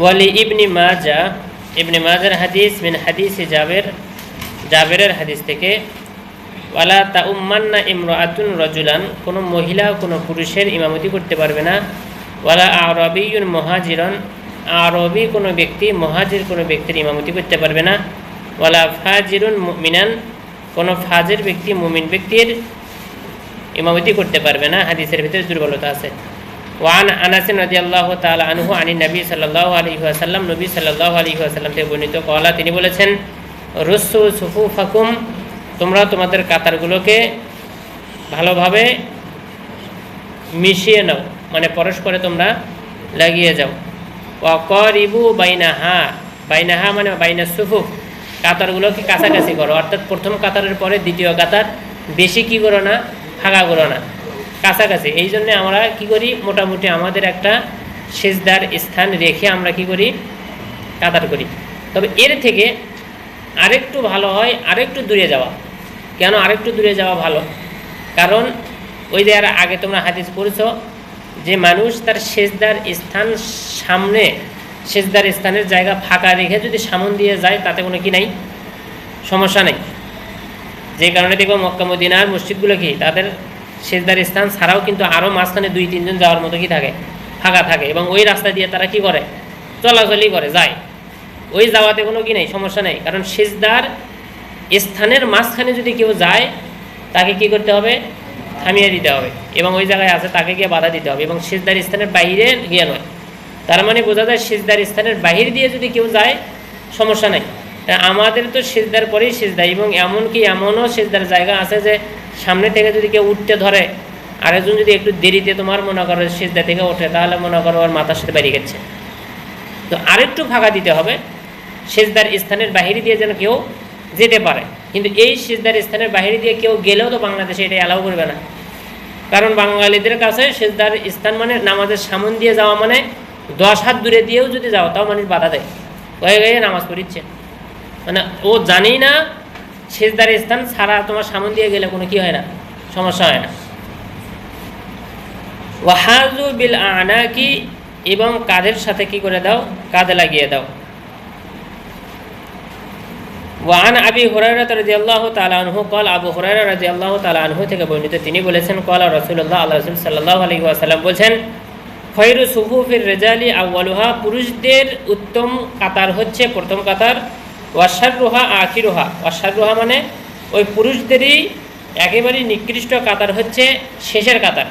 ওয়ালি ইবনি মাজা, ইবনি মাজার হাদিস মিন হাদিস জাবের, জাবেরের হাদিস থেকে, ওয়ালা তা উম্মান্না ইমর আতুন রজুলান কোনো মহিলা কোনো পুরুষের ইমামতি করতে পারবে না। ওয়ালা আরবিউন মহাজিরন আরবি কোনো ব্যক্তি, মহাজির কোনো ব্যক্তির ইমামতি করতে পারবে না। ওয়ালা ফাজিরুন মিনান কোনো ফাজের ব্যক্তি, মুমিন ব্যক্তির ইমামতি করতে পারবে না। হাদিসের ভিতরে দুর্বলতা আছে। ওয়ান আনাসিন রাদিয়াল্লাহু তাআলা আনহু আনি নবী সাল্লাল্লাহু আলাইহি ওয়াসাল্লাম নবী সাল্লাল্লাহু আলাইহি ওয়াসাল্লাম থেকে বর্ণিত কলা তিনি বলেছেন, রুসু সুফুফাকুম, তোমরা তোমাদের কাতারগুলোকে ভালোভাবে মিশিয়ে নাও মানে পরস্পরে তোমরা লাগিয়ে যাও। ওয়াকরিবু বাইনাহা বাইনাহা মানে বাইনা সুফুফ, কাতারগুলোকে কাছাকাছি করো। অর্থাৎ প্রথম কাতারের পরে দ্বিতীয় কাতার বেশি কি করো না ফাঁকা করো না। কাছাকাছি। এই জন্যে আমরা কি করি? মোটামুটি আমাদের একটা সেজদার স্থান রেখে আমরা কি করি? কাতার করি। তবে এর থেকে আরেকটু ভালো হয়, আরেকটু দূরে যাওয়া। কেন আরেকটু দূরে যাওয়া ভালো? কারণ ওই যে আর আগে তোমরা হাদিস পড়েছ যে মানুষ তার সেজদার স্থান সামনে, সেজদার স্থানের জায়গা ফাঁকা রেখে যদি সামন দিয়ে যায়, তাতে কোনো কি নাই? সমস্যা নেই। যে কারণে দেখব মক্কা, মদিনার মসজিদগুলো কি? তাদের সেজদার স্থান ছাড়াও কিন্তু আরও মাঝখানে দুই, তিনজন যাওয়ার মতো কি থাকে? ফাঁকা থাকে। এবং ওই রাস্তা দিয়ে তারা কি করে? চলাচলই করে, যায়। ওই যাওয়াতে কোনো কি নেই? সমস্যা নেই। কারণ সেজদার স্থানের মাঝখানে যদি কেউ যায়, তাকে কি করতে হবে? থামিয়ে দিতে হবে। এবং ওই জায়গায় আছে, তাকে গিয়ে বাধা দিতে হবে। এবং সেজদার স্থানের বাইরে গিয়ে নয়। তার মানে বোঝা যায়, সেজদার স্থানের বাহির দিয়ে যদি কেউ যায়, সমস্যা নেই। আমাদের তো সেজদার পরেই সেজদা, এবং এমনকি এমনও সেজদার জায়গা আছে যে সামনে থেকে যদি কেউ উঠতে ধরে, আরেকজন যদি একটু দেরিতে তোমার মনে করো সেজদা থেকে ওঠে, তাহলে মনে করো ওর মাথার সাথে বেরিয়ে গেছে। তো আরেকটু ফাঁকা দিতে হবে, সেজদার স্থানের বাহিরে দিয়ে যেন কেউ যেতে পারে। কিন্তু এই সেজদার স্থানের বাহিরে দিয়ে কেউ গেলেও তো বাংলাদেশে এটা অ্যালাউ করবে না। কারণ বাঙালিদের কাছে সেজদার স্থান মানে নামাজের সামন দিয়ে যাওয়া মানে দশ হাত দূরে দিয়েও যদি যাও, তাও মানুষ বাধা দেয়। হয়ে গিয়ে নামাজ পড়িচ্ছে। মানে ও জানেই না সেজদার স্থান ছাড়া তোমার সামন দিয়ে গেলে কোনো কি হয় না? সমস্যা হয় না। ওয়াহাজু বিল আনা কি এবং কাদের সাথে কি করে দাও? কাদে লাগিয়ে দাও। ওয়ান আবি হুরাইরা রাজি আল্লাহ তালানহু কল আবু হুরাইরা রাজি আল্লাহ তালানহু থেকে বর্ণিত তিনি বলেছেন কল রসুল্লাহ আল্লাহ রসুল সাল্লাহ আলী আসাল্লাম বলছেন ফৈরু সুহু ফির রেজালি আউ্বালুহা পুরুষদের উত্তম কাতার হচ্ছে প্রথম কাতার ওয়াশারুহা আখিরুহা। ওয়াশারুহা মানে ওই পুরুষদেরই একেবারেই নিকৃষ্ট কাতার হচ্ছে শেষের কাতার।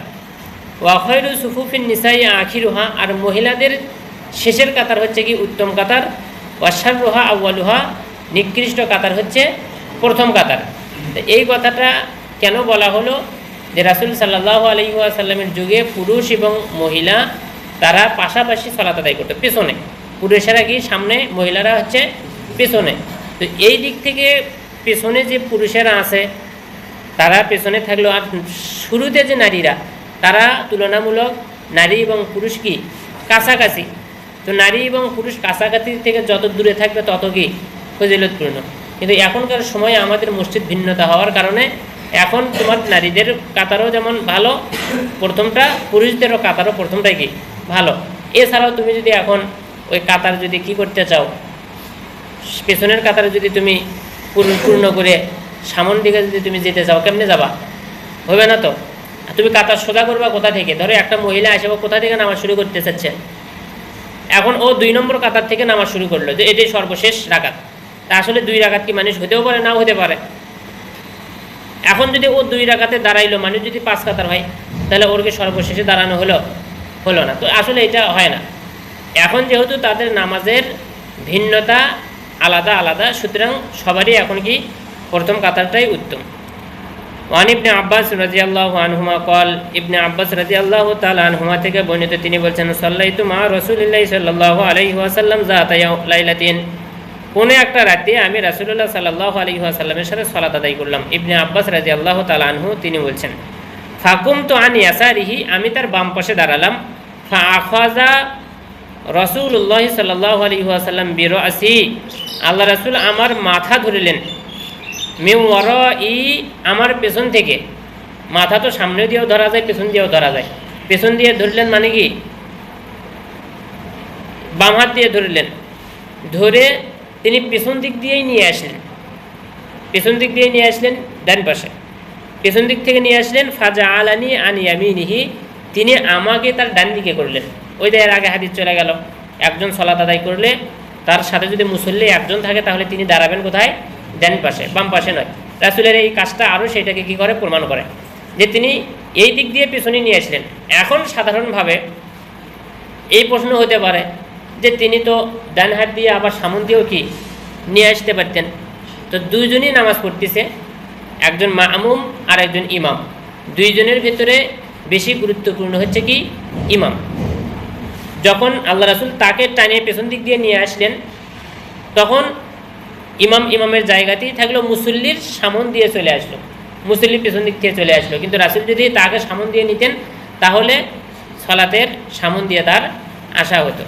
ওয়াখৈরু সুফুফিন নিসাই আখিরুহা, আর মহিলাদের শেষের কাতার হচ্ছে কি উত্তম কাতার। ওয়াশারুহা আউয়ালুহা, নিকৃষ্ট কাতার হচ্ছে প্রথম কাতার। এই কথাটা কেন বলা হলো? যে রাসুল সাল্লাহ আলহিহাসাল্লামের যুগে পুরুষ এবং মহিলা তারা পাশাপাশি সলাত আদায় করতো, পেছনে। পুরুষেরা কি সামনে, মহিলারা হচ্ছে পেছনে। তো এই দিক থেকে পেছনে যে পুরুষেরা আছে, তারা পেছনে থাকলেও আর শুরুতে যে নারীরা, তারা তুলনামূলক নারী এবং পুরুষ কি? কাছাকাছি। তো নারী এবং পুরুষ কাছাকাছি থেকে যত দূরে থাকবে, তত কি? ফজিলতপূর্ণ। কিন্তু এখনকার সময়ে আমাদের মসজিদ ভিন্নতা হওয়ার কারণে এখন তোমার নারীদের কাতারও যেমন ভালো, প্রথমটা পুরুষদেরও কাতারও প্রথমটাই কি? ভালো। এছাড়াও তুমি যদি এখন ওই কাতার যদি কি করতে চাও পেছনের কাতারে যদি তুমি পূর্ণ করে সামন দিকে যদি তুমি যেতে চাও কেমনে যাবা? হবে না তো? তুমি কাতার সোজা করবা কোথা থেকে? ধরো একটা মহিলা আসে বা কোথা থেকে নামা শুরু করতে চাচ্ছে? এখন ও দুই নম্বর কাতার থেকে নামা শুরু করল, যে এটাই সর্বশেষ রাকাত। তা আসলে দুই রাকাত কি মানুষ হতেও পারে, নাও হতে পারে? এখন যদি ও দুই রাকাতে দাঁড়াইলো, মানুষ যদি পাঁচ কাতার হয়, তাহলে ওরকে সর্বশেষে দাঁড়ানো হলো হলো না। তো আসলে এটা হয় না। এখন যেহেতু তাদের নামাজের ভিন্নতা আলাদা আলাদা। সুতরাং সবারই এখন কি প্রথম কাতারটাই উত্তম। ওয়ান ইবনে আব্বাস রাজি আল্লাহ আনহুমা কল ইবনে আব্বাস রাজি আল্লাহ তাল আনহুমা থেকে বর্ণিত তিনি বলছেন সাল্লাই মা রসুলিল্লাহ সাল্লাহ আলহি ওয়াসাল্লাম লাইলাতিন। কোনো একটা রাতে আমি রাসুল্লাহ সাল্লাহ আলী আসাল্লামের সাথে সলাত আদায় করলাম। ইবনে আব্বাস রাজি আল্লাহ তাল আনহু তিনি বলছেন ফাকুম তো আন ইয়াসারিহি, আমি তার বাম পাশে দাঁড়ালাম, ফা আখাজা রসুল্লাহ সাল্লাহ আলী আসাল্লাম বীর আসি আল্লাহ রাসুল আমার মাথা ধরিলেন। মেওয়ার ই আমার পেছন থেকে। মাথা তো সামনে দিয়েও ধরা যায়, পেছন দিয়েও ধরা যায়। পেছন দিয়ে ধরলেন মানে কি? বাম হাত দিয়ে ধরলেন। ধরে তিনি পেছন দিক দিয়েই নিয়ে আসলেন। পেছন দিক দিয়ে নিয়ে আসলেন ডান পাশে। পেছন দিক থেকে নিয়ে আসলেন ফাজা আলানি আনি আমিনিহি তিনি আমাকে তার ডান দিকে করলেন। ওই এর আগে হাদিস চলে গেল, একজন সলাত আদায় করলে তার সাথে যদি মুসল্লি একজন থাকে তাহলে তিনি দাঁড়াবেন কোথায়? ডান পাশে, বাম পাশে নয়। রাসুলের এই কাজটা আরও সেটাকে কি করে? প্রমাণ করে। যে তিনি এই দিক দিয়ে পেছনে নিয়ে আসলেন এখন সাধারণভাবে এই প্রশ্ন হতে পারে যে তিনি তো ডান হাত দিয়ে আবার সামন দিয়েও কি নিয়ে আসতে পারতেন? তো দুইজনই নামাজ পড়তেছে, একজন মামুম আর একজন ইমাম। দুইজনের ভিতরে বেশি গুরুত্বপূর্ণ হচ্ছে কি? ইমাম। যখন আল্লাহ রাসুল তাকে টানে পেছন দিক দিয়ে নিয়ে আসলেন, তখন ইমাম ইমামের জায়গাতেই থাকল মুসল্লির সামন দিয়ে চলে আসলো। মুসল্লির পেছন দিক থেকে চলে আসলো। কিন্তু রাসুল যদি তাকে সামন দিয়ে নিতেন, তাহলে সলাতের সামন দিয়ে তার আসা হতো।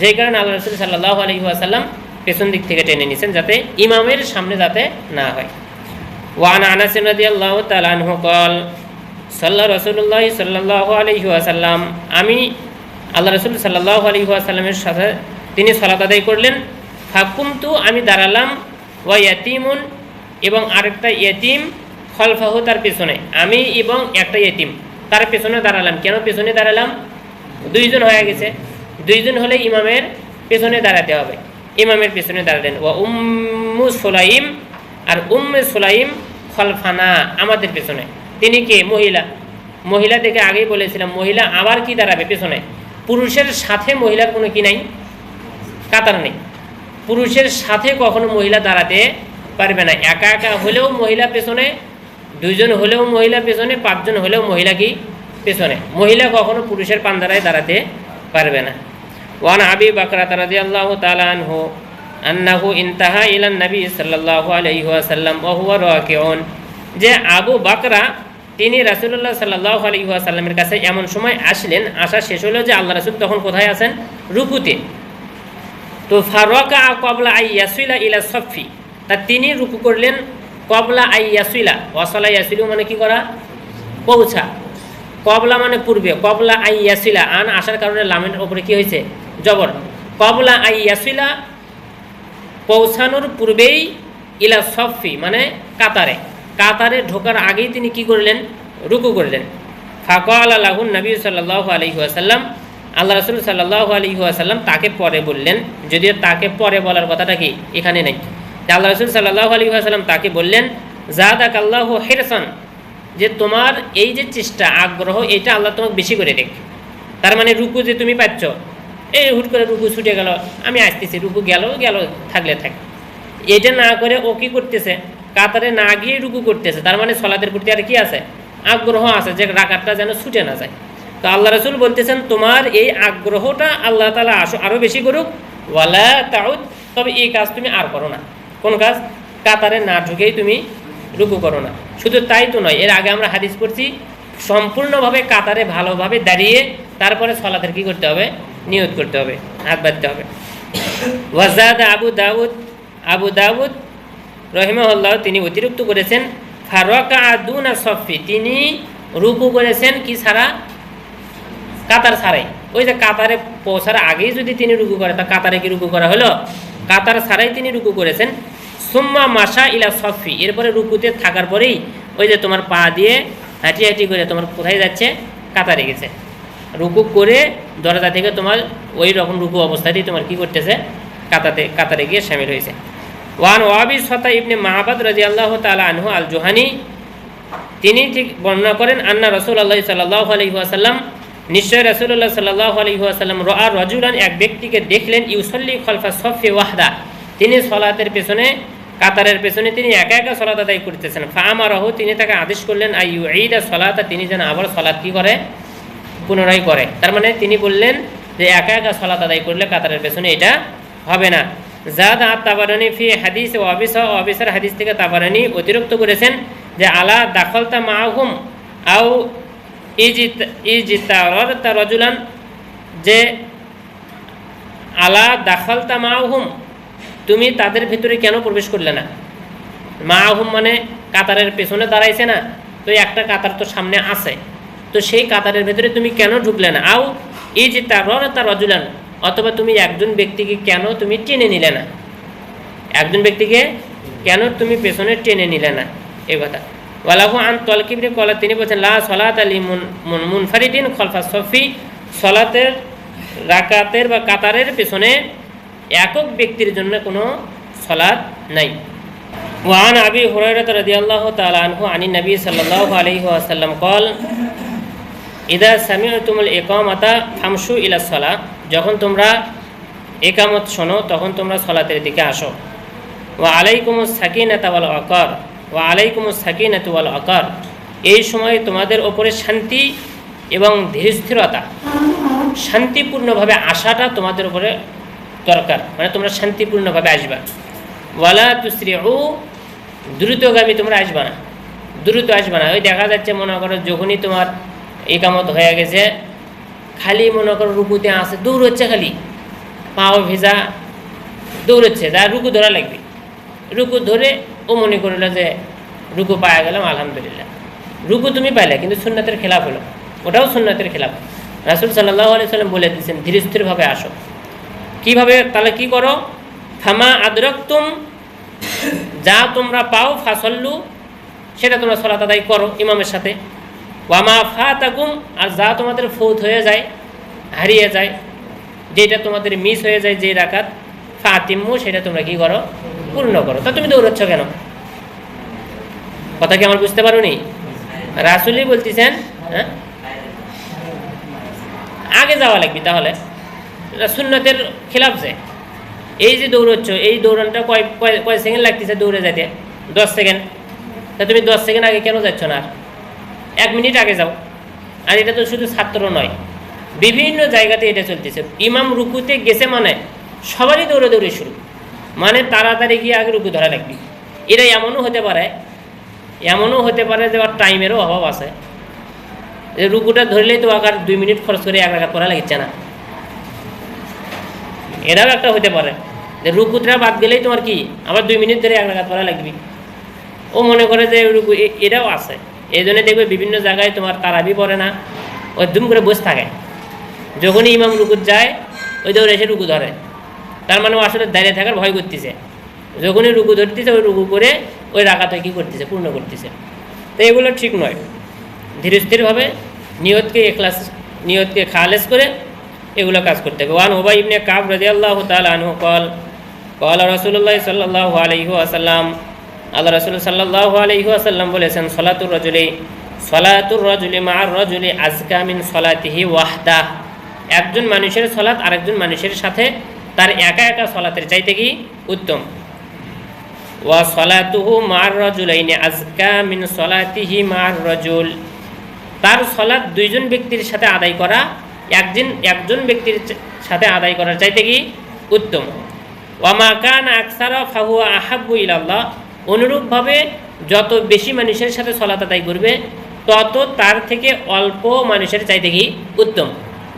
যেই কারণে আল্লাহ রসুল সাল্লাহ আলহি আসাল্লাম পেছন দিক থেকে টেনে নিছেন যাতে ইমামের সামনে যাতে না হয়। ওয়ান আনাসিন রাজি আল্লাহ সাল্লাহ রসুল্লাহ সাল্লাহ আলহি আসাল্লাম আমি আল্লাহ রাসূল সাল্লাল্লাহু আলাইহি ওয়াসাল্লামের সাথে তিনি সালাত আদায় করলেন। ফাকুমতু, আমি দাঁড়ালাম, ওয়া ইয়াতিমুন, এবং আরেকটা ইয়েতিম খলফাহু তার পেছনে। আমি এবং একটা ইয়েতিম তার পেছনে দাঁড়ালাম। কেন পেছনে দাঁড়ালাম? দুইজন হয়ে গেছে। দুইজন হলে ইমামের পেছনে দাঁড়াতে হবে। ইমামের পেছনে দাঁড়ালেন। ও উম্মু সোলাইম, আর উম্মে সোলাইম খলফানা, আমাদের পেছনে। তিনি কে? মহিলা। মহিলা থেকে আগেই বলেছিলাম, মহিলা আবার কি দাঁড়াবে পেছনে? পুরুষের সাথে মহিলার কোনো কি নাই? কাতার নেই। পুরুষের সাথে কখনো মহিলা দাঁড়াতে পারবে না। একা একা হলেও মহিলা পেছনে, দুইজন হলেও মহিলা পেছনে, পাঁচজন হলেও মহিলা কি পেছনে? মহিলা কখনো পুরুষের পান্দারায় দাঁড়াতে পারবে না। ওয়ান আবি বাকরাত রাদিয়াল্লাহু তাআলা আনহু, আন্নাহু ইনতাহা ইলান নবী সাল্লাল্লাহু আলাইহি ওয়াসাল্লাম ওয়া হুয়া রাকিউন। যে আবু বাকরা তিনি রাসূলুল্লাহ সাল্লাল্লাহু আলাইহি ওয়াসাল্লামের কাছে এমন সময় আসলেন। আসা শেষ হলো যে আল্লাহ রাসূল তখন কোথায় আছেন? রুকুতে। তো ফারকা কবলা আই ইয়াসুইলা ইলা সফি তা তিনি রুকু করলেন কবলা আই ইয়াসুইলা। ওয়াসালা ইয়াসুইলু মানে কি করা? পৌঁছা। কবলা মানে পূর্বে। কবলা আই ইয়াসিলা আন আসার কারণে লামের ওপরে কি হয়েছে? জবর। কবলা আই ইয়াসিলা পৌঁছানোর পূর্বেই ইলা সফি মানে কাতারে। কাতারে ঢোকার আগেই তিনি কি করলেন? রুকু করলেন। ফাকাল আল্লাহুন নবী সাল্লাহ আলহি আসাল্লাম আল্লাহ রসুল সাল্লাহ আলহি আসাল্লাম তাকে পরে বললেন, যদিও তাকে পরে বলার কথাটা কি এখানে নেই। আল্লাহ রসুল সাল্লাহ আলহি আসাল্লাম তাকে বললেন জাদাক আল্লাহ হেরসান, যে তোমার এই যে চেষ্টা, আগ্রহ, এটা আল্লাহ তোমাকে বেশি করে দেখ। তার মানে রুকু যে তুমি পাচ্ছ, এই হুট করে রুকু ছুটে গেল, আমি আসতেছি, রুকু গেল গেল, থাকলে থাক। এটা না করে ও কী করতেছে? কাতারে না গিয়ে রুকু করতেছে, তার মানে সলাদের প্রতি আর কি আছে? আগ্রহ আছে যে রাকাতটা যেন ছুটে না যায়। তো আল্লাহ রসুল বলতেছেন, তোমার এই আগ্রহটা আল্লাহ তালা আসো আরও বেশি করুক, ওয়ালা তাউদ, তবে এই কাজ তুমি আর করো না। কোন কাজ? কাতারে না ঢুকেই তুমি রুকু করো না। শুধু তাই তো নয়, এর আগে আমরা হাদিস করছি সম্পূর্ণভাবে কাতারে ভালোভাবে দাঁড়িয়ে তারপরে সলাতের কি করতে হবে? নিয়ত করতে হবে, হাত বাঁধতে হবে। ওয়াজাদ আবু দাউদ আবু দাউদ রহিমহল্লাহ, তিনি অতিরিক্ত করেছেন। ফারকা আদুনা সফি তিনি রুকু করেছেন কি ছাড়া? কাতার ছাড়াই। ওই যে কাতারে পৌঁছার আগেই যদি তিনি রুকু করে, তা কাতারে কি রুকু করা হলো? কাতার ছাড়াই তিনি রুকু করেছেন। সুম্মা মাসা ইলা সফি এরপরে রুকুতে থাকার পরেই ওই যে তোমার পা দিয়ে হাঁটি হাঁটি করে তোমার কোথায় যাচ্ছে? কাতারে গেছে। রুকু করে দরজা থেকে তোমার ওই রকম রুকু অবস্থাতেই তোমার কি করতেছে? কাতাতে, কাতারে গিয়ে সামিল হয়েছে। ওয়ান ওয়াবি সতা ইবনে মাহাবাদ রাজি আল্লাহ তালা আনহু আল জোহানি তিনি ঠিক বর্ণনা করেন, আন্না রসুল আল্লাহ সাল্লাহ আলহি আসাল্লাম নিশ্চয় রসুল্লাহ সাল্লাহ আলহি আসাল্লাম র রজুলান, এক ব্যক্তিকে দেখলেন, ইউসল্লি খলফা সফে ওয়াহদা। তিনি সলাতের পেছনে, কাতারের পেছনে তিনি একা একা সলাত আদায় করতেছেন। ফামারহ তিনি তাকে আদেশ করলেন, আই ঈদা সলাতা, তিনি যেন আবার সলাৎ কি করে? পুনরায় করে। তার মানে তিনি বললেন যে, একা একা সলাত আদায় করলে কাতারের পেছনে এটা হবে না। জাদ আর তাবারানি ফি হাদিস ও অবিস ও অবিসার হাদিস থেকে তাবারানি অতিরিক্ত করেছেন যে আলা দাখলতা মাহুম আও ইজিত ইজিতার তা রজুলান যে আলা দাখলতা মাহুম তুমি তাদের ভিতরে কেন প্রবেশ করলে না? মা আহুম মানে কাতারের পেছনে দাঁড়াইছে না, তো একটা কাতার তো সামনে আছে, তো সেই কাতারের ভেতরে তুমি কেন ঢুকলে না? আও রন রজুলান অথবা তুমি একজন ব্যক্তিকে কেন তুমি টেনে নিলে না? একজন ব্যক্তিকে কেন তুমি পেছনে টেনে নিলে না? এ কথা। ওয়ালাহু আন তলকিবরে কলা তিনি বলছেন, লা সলাত আলী মুন মুনফারিদিন খলফা সফি, সলাতের, রাকাতের বা কাতারের পেছনে একক ব্যক্তির জন্য কোনো সলাদ নাই। ওয়ান আবি হুরাইরাত রাদিয়াল্লাহু তাআলা আনহু আনি নবী সাল্লাল্লাহু আলাইহি ওয়াসাল্লাম কল, ইদা সামি'তুমুল ইকামাতা ফামশু ইলা সলাহ যখন তোমরা একামত শোনো, তখন তোমরা সলাতের দিকে আসো। ও আলাইকুমুস সাকিনাতা ওয়াল আকার, ওয়া আলাইকুমুস সাকিনাতু ওয়াল আকার। এই সময় তোমাদের ওপরে শান্তি এবং ধীরস্থিরতা, শান্তিপূর্ণভাবে আসাটা তোমাদের উপরে দরকার মানে তোমরা শান্তিপূর্ণভাবে আসবা। ওয়ালা তুশ্রী ও দ্রুতগামী তোমরা আসবা না। দ্রুত আসবা না। ওই দেখা যাচ্ছে মনে করো, যখনই তোমার একামত হয়ে গেছে খালি মনে করো রুকুতে আসে দৌড়চ্ছে খালি। পাও ভেজা দৌড়চ্ছে, যা রুকু ধরা লাগবে। রুকু ধরে ও মনে করল যে রুকু পাওয়া গেলাম, আলহামদুলিল্লাহ। রুকু তুমি পাইলে, কিন্তু সুন্নাতের খেলাফ হলো। ওটাও সুন্নাতের খেলাফ। রাসুল সাল্লাহ আলি সাল্লাম বলে দিয়েছেন ধীরে স্থিরভাবে আসো। কীভাবে, তাহলে কি করো? ফামা আদরক্তুম, যা তোমরা পাও, ফাসল্লু, সেটা তোমরা সলাত আদায় করো ইমামের সাথে। ওয়ামা ফা তাকুম আর যা তোমাদের ফৌত হয়ে যায়, হারিয়ে যায়, যেটা তোমাদের মিস হয়ে যায় যে রাকাত ফাতিম্মু সেটা তোমরা কি করো? পূর্ণ করো। তা তুমি দৌড়াচ্ছ কেন? কথা কি আমার বুঝতে পারো নি রাসুলি বলতেছেন হ্যাঁ? আগে যাওয়া লাগবে তাহলে। সুন্নতের খেলাফ যায় এই যে দৌড়চ্ছ, এই দৌড়ানটা কয় কয় সেকেন্ড লাগতেছে দৌড়ে যেতে দশ সেকেন্ড। তা তুমি দশ সেকেন্ড আগে কেন যাচ্ছ না আর? এক মিনিট আগে যাও। আর এটা তো শুধু ছাত্র নয়, বিভিন্ন জায়গাতে এটা চলতেছে। ইমাম রুকুতে গেছে মানে সবারই দৌড়ে দৌড়ে শুরু। মানে তাড়াতাড়ি গিয়ে আগে রুকু ধরা লাগবে। এটা এমনও হতে পারে, এমনও হতে পারে যে ওর টাইমেরও অভাব আছে। যে রুকুটা ধরলেই তো আগার দুই মিনিট খরচ করে এক রাখাত পড়া লাগছে না। এটাও একটা হতে পারে। যে রুকুটা বাদ গেলেই তোমার কি, আবার দুই মিনিট ধরে এক রাখাত করা লাগবে। ও মনে করে যে রুকু এটাও আছে। এই জন্য দেখবে বিভিন্ন জায়গায় তোমার তারাবি পড়ে না ওই দুম করে বসে থাকে। যখনই ইমাম রুকুত যায়, ওই দৌড়ে এসে রুকু ধরে। তার মানে আসলে দাঁড়িয়ে থাকার ভয় করতেছে। যখনই রুকু ধরতেছে, ওই রুকু করে ওই রাখাটা কি করতেছে, পূর্ণ করতেছে। তো এগুলো ঠিক নয়। ধীরে স্থিরভাবে নিয়তকে এখলাস, নিয়তকে খালেস করে এগুলো কাজ করতে হবে। ওয়ান ওবাই ইবনে কাব রাদিয়াল্লাহু তাআলা আনহু কল কল রাসূলুল্লাহ সাল্লাল্লাহু আলাইহি ওয়াসাল্লাম আল্লাহ রাসূল সাল্লাল্লাহু আলাইহি ওয়াসাল্লাম বলেছেন, সলাতুর রাজুলি সলাতুর রাজুলি মা'আর রাজুলি আজকা মিন সলাতিহি ওয়াহদা। একজন মানুষের সলাত আরেকজন মানুষের সাথে তার একা একা সলাতের চাইতে কি উত্তম? ওয়া সলাতুহু মা'আর রাজুলাইনি আজকা মিন সলাতিহি মা'আর রাজুল। তার সলাৎ দুইজন ব্যক্তির সাথে আদায় করা, একজন একজন ব্যক্তির সাথে আদায় করার চাইতে কি উত্তম? ওয়ামা কান আকসারা ফাহুয়া আহাব্বু ইলাল্লাহ। অনুরূপভাবে যত বেশি মানুষের সাথে সলাৎ আদায় করবে, তত তার থেকে অল্প মানুষের চাইতে কি উত্তম।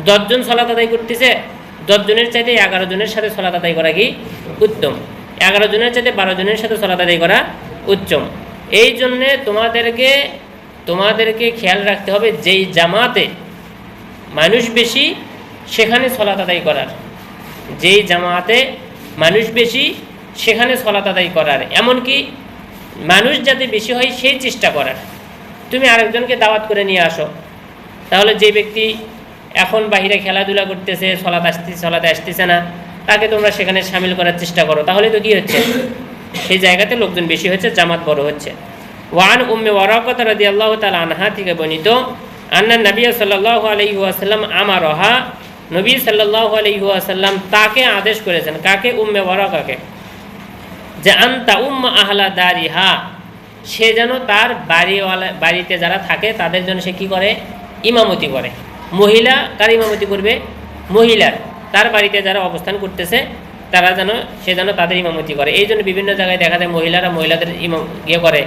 দশজন সলাৎ আদায় করতেছে, দশজনের চাইতে এগারো জনের সাথে সলাৎ আদায় করা কি উত্তম। এগারো জনের চাইতে বারো জনের সাথে সলাৎ আদায় করা উত্তম। এই জন্যে তোমাদেরকে তোমাদেরকে খেয়াল রাখতে হবে, যেই জামাতে মানুষ বেশি, সেখানে সলাত আদায় করার। যেই জামাতে মানুষ বেশি সেখানে সলাত আদায় করার। এমনকি মানুষ যাতে বেশি হয় সেই চেষ্টা করার। তুমি আরেকজনকে দাওয়াত করে নিয়ে আসো। তাহলে যে ব্যক্তি এখন বাহিরে খেলাধুলা করতেছে সলাত আসতে, সলাতে আসতেছে না, তাকে তোমরা সেখানে সামিল করার চেষ্টা করো। তাহলে তো কি হচ্ছে? সেই জায়গাতে লোকজন বেশি হচ্ছে, জামাত বড় হচ্ছে। ওয়ান উম্মে ওয়ারাকত রাদি আল্লাহ তালা আনহা থেকে বর্ণিত, আন্না নবী সাল্লাহ আলহি ওয়াসাল্লাম আমারহা, নবী সাল্লাহ আলহি ওয়াসাল্লাম তাকে আদেশ করেছেন। কাকে? উম্মে ওয়ারাকাকে। যে আন্তা উম্মা আহলা দারিহা, সে যেন তার বাড়িওয়ালা, বাড়িতে যারা থাকে তাদের জন্য সে কি করে? ইমামতি করে। মহিলা কার ইমামতি করবে? মহিলার। তার বাড়িতে যারা অবস্থান করতেছে, তারা যেন, সে যেন তাদের ইমামতি করে। এই জন্য বিভিন্ন জায়গায় দেখা যায় মহিলারা মহিলাদের ইমাম ইয়ে করে,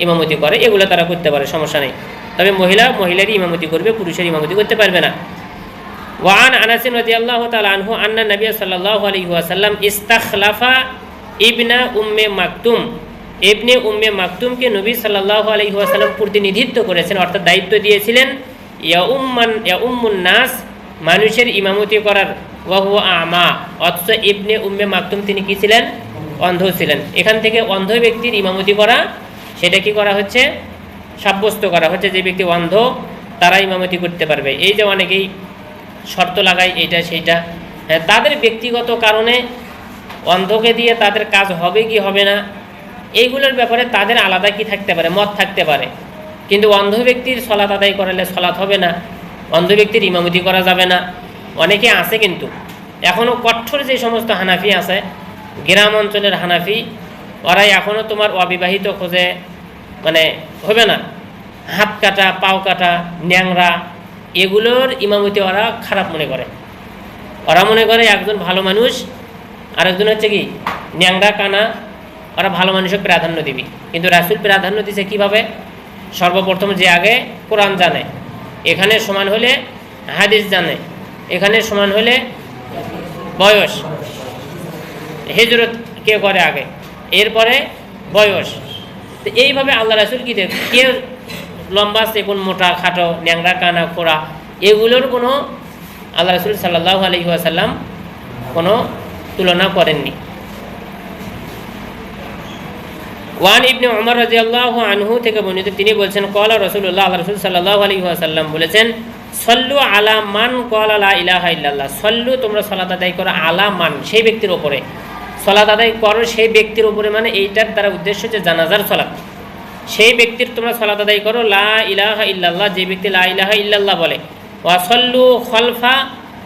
ইমামতি করে। এগুলো তারা করতে পারে, সমস্যা নেই। তবে মহিলা মহিলারই ইমামতি করবে, পুরুষের ইমামতি করতে পারবে না। ওয়ান আনাসিন আল্লাহ তাআলা আনহু আন্না নবী সাল্লাল্লাহু আলাইহি ওয়াসাল্লাম ইস্তাখলাফা ইবনা উম্মে মাকতুম। ইবনে উম্মে মাকতুমকে নবী সাল্লাল্লাহু আলাইহি ওয়াসাল্লাম প্রতিনিধিত্ব করেছেন, অর্থাৎ দায়িত্ব দিয়েছিলেন, ইয়া উম্মান, ইয়া উম্মুন নাস, মানুষের ইমামতি করার ওয়াহু আমা। অথচ ইবনে উম্মে মাকতুম তিনি কি ছিলেন? অন্ধ ছিলেন। এখান থেকে অন্ধ ব্যক্তির ইমামতি করা, সেটা কি করা হচ্ছে? সাব্যস্ত করা হচ্ছে যে ব্যক্তি অন্ধ তারা ইমামতি করতে পারবে। এই যে অনেকেই শর্ত লাগায়, এইটা, সেইটা। হ্যাঁ তাদের ব্যক্তিগত কারণে অন্ধকে দিয়ে তাদের কাজ হবে কি হবে না? এইগুলোর ব্যাপারে তাদের আলাদা কি থাকতে পারে? মত থাকতে পারে। কিন্তু অন্ধ ব্যক্তির সলাত আদায় করালে সলাৎ হবে না। অন্ধ ব্যক্তির ইমামতি করা যাবে না। অনেকে আছে কিন্তু। এখনও কঠোর যে সমস্ত হানাফি আছে, গ্রাম অঞ্চলের হানাফি, ওরাই এখনও তোমার অবিবাহিত খোঁজে মানে হবে না। হাত কাটা, পাও কাটা, ন্যাংরা, এগুলোর ইমামতি ওরা খারাপ মনে করে। ওরা মনে করে একজন ভালো মানুষ আরেকজন হচ্ছে কি ন্যাংরা কানা, ওরা ভালো মানুষকে প্রাধান্য দিবি। কিন্তু রাসুল প্রাধান্য দিছে কীভাবে? সর্বপ্রথম যে আগে কোরআন জানে, এখানে সমান হলে হাদিস জানে, এখানে সমান হলে বয়স। হিজরত কে করে আগে, এরপরে বয়স। তো এইভাবে আল্লাহ রাসুল কি কে লম্বা আছে কোন মোটা, খাটো ন্যাংরা কানা, খোড়া, এগুলোর কোনো আল্লাহ রাসুল সাল্লাহ আলহি আসাল্লাম কোনো তুলনা করেননি। ওয়ান ইবনে ওমর রাজি আল্লাহ আনহু থেকে বর্ণিত তিনি বলছেন কলা রসুল্লাহ রসুল সাল্লাহ আলী আসাল্লাম বলেছেন, সল্লু আলা মান কল আলা ইলাহা ইল্লাল্লাহ। সল্লু তোমরা সলাত আদায় করো আলা মান, সেই ব্যক্তির ওপরে সলাত আদায় করো সেই ব্যক্তির উপরে মানে এইটার দ্বারা উদ্দেশ্য যে জানাজার সলাত সেই ব্যক্তির তোমরা সলাত আদায় করো লা ইলাহা ইল্লাল্লাহ, যে ব্যক্তি লা ইলাহা ইল্লাল্লাহ বলে। ওয়াসল্লু খলফা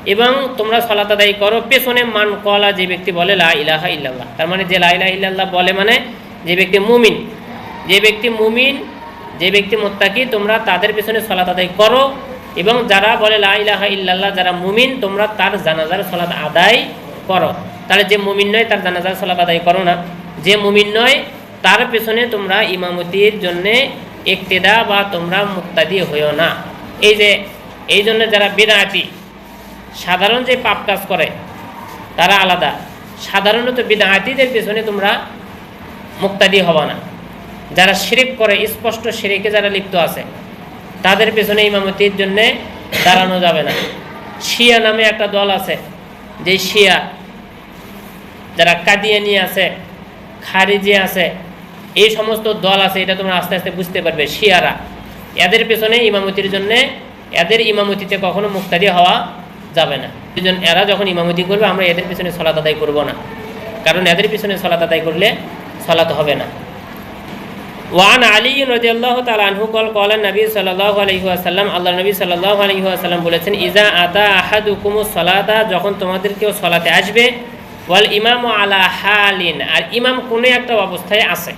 এবং তোমরা সলাত আদায় করো। পেছনে মান কলা যে ব্যক্তি বলে, লা ইলাহা ইল্লাল্লাহ। তার মানে যে লা ইলাহা ইল্লাল্লাহ বলে মানে যে ব্যক্তি মুমিন। যে ব্যক্তি মুমিন, যে ব্যক্তি মোত্তাকি, তোমরা তাদের পেছনে সলাত আদায় করো এবং যারা বলে, লা ইলাহা ইল্লাল্লাহ, যারা মুমিন, তোমরা তার জানাজার সলাত আদায় করো। তাহলে যে মুমিন নয়, তার জানাজার সলাত আদায় করো না। যে মুমিন নয়, তার পেছনে তোমরা ইমামতির জন্যে একতেদা বা তোমরা মুক্তাদি হইও না। এই যে, এই জন্য যারা বেদায়াতি সাধারণ যে পাপ কাজ করে, তারা আলাদা। সাধারণত বেদায়াতিদের পেছনে তোমরা মুক্তাদি হবা না। যারা শিরিক করে, স্পষ্ট শিরিকে যারা লিপ্ত আছে, তাদের পেছনে ইমামতির জন্যে দাঁড়ানো যাবে না। শিয়া নামে একটা দল আছে, যে শিয়া, যারা কাদিয়ানি আছে, খারিজি আছে, এই সমস্ত দল আছে, এটা তোমরা আস্তে আস্তে বুঝতে পারবে, শিয়ারা। এদের পেছনে ইমামতির জন্যে, এদের ইমামতিতে কখনো মুক্তাদি হওয়া যাবে না। জন্য এরা যখন ইমামতি করবে, আমরা এদের পিছনে সলাত আদায় করব না। কারণ এদের পিছনে সলাত আদায় করলে সলাত হবে না। ওয়ান আলী রদি আল্লাহ তাল আনহু কল কলান নবী সাল্লাহ আলহিহাসাল্লাম আল্লাহ নবী সাল্লাহ আলহিহাসাল্লাম বলেছেন, ইজা আতা আহাদ উকুমু যখন তোমাদের কেউ সলাতে আসবে, ওয়াল ইমাম আলা হালিন আর ইমাম কোনো একটা অবস্থায় আছে।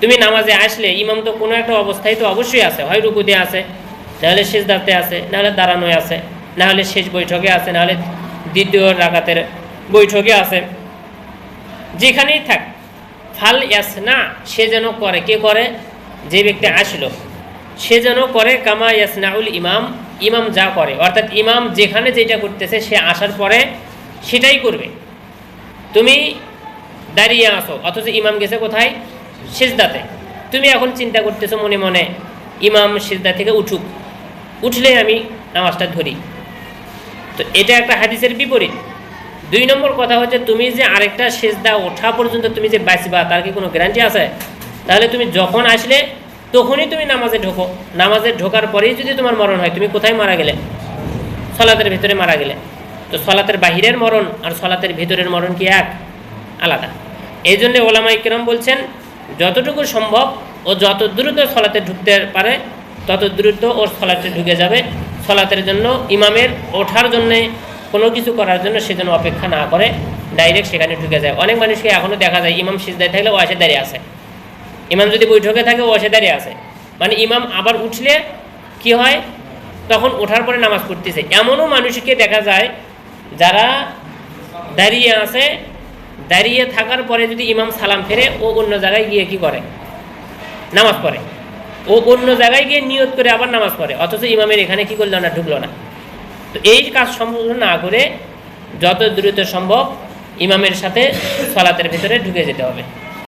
তুমি নামাজে আসলে ইমাম তো কোনো একটা অবস্থায় তো অবশ্যই আছে, হয় রুকুতে আছে, নাহলে শেষ দাঁতে আছে, নাহলে দাঁড়ানোয় আছে। নাহলে শেষ বৈঠকে আছে, নাহলে দ্বিতীয় রাগাতের বৈঠকে আছে। যেখানেই থাক, ফাল ইয়াস না সে যেন করে। কে করে? যে ব্যক্তি আসলো। সে যেন করে কামা ইয়াসনাউল ইমাম ইমাম যা করে। অর্থাৎ ইমাম যেখানে যেটা করতেছে, সে আসার পরে সেটাই করবে। তুমি দাঁড়িয়ে আসো অথচ ইমাম গেছে কোথায়? সিজদাতে। তুমি এখন চিন্তা করতেছো মনে মনে, ইমাম সিজদা থেকে উঠুক। উঠলে আমি নামাজটা ধরি। তো এটা একটা হাদিসের বিপরীত। দুই নম্বর কথা হচ্ছে, তুমি যে আরেকটা সেজদা ওঠা পর্যন্ত তুমি যে বাঁচবা, তার কি কোনো গ্যারান্টি আছে? তাহলে তুমি যখন আসলে, তখনই তুমি নামাজে ঢোকো। নামাজে ঢোকার পরেই যদি তোমার মরণ হয়, তুমি কোথায় মারা গেলে? সলাতের ভিতরে মারা গেলে। তো সলাতের বাহিরের মরণ আর সলাতের ভিতরের মরণ কি এক? আলাদা। এই জন্য ওলামা ইকরাম বলছেন, যতটুকু সম্ভব ও যত দ্রুত সলাতে ঢুকতে পারে, তত দ্রুত ওর সলাতে ঢুকে যাবে। সলাতের জন্য, ইমামের ওঠার জন্যে, কোনো কিছু করার জন্য সে যেন অপেক্ষা না করে ডাইরেক্ট সেখানে ঢুকে যায়। অনেক মানুষকে এখনও দেখা যায়, ইমাম সিজদায় থাকলে ও আসে দাঁড়িয়ে আছে। ইমাম যদি বৈঠকে থাকে, ও দাঁড়িয়ে আছে। মানে ইমাম আবার উঠলে কি হয়? তখন ওঠার পরে নামাজ পড়তেছে। এমনও মানুষকে দেখা যায়, যারা দাঁড়িয়ে আছে, দাঁড়িয়ে থাকার পরে যদি ইমাম সালাম ফেরে, ও অন্য জায়গায় গিয়ে কি করে? নামাজ পড়ে। ও অন্য জায়গায় গিয়ে নিয়ত করে আবার নামাজ পড়ে। অথচ ইমামের এখানে কি করল না, ঢুকলো না। তো এই কাজ সম্পূর্ণ না করে যত দ্রুত সম্ভব ইমামের সাথে সলাতের ভিতরে ঢুকে যেতে হবে।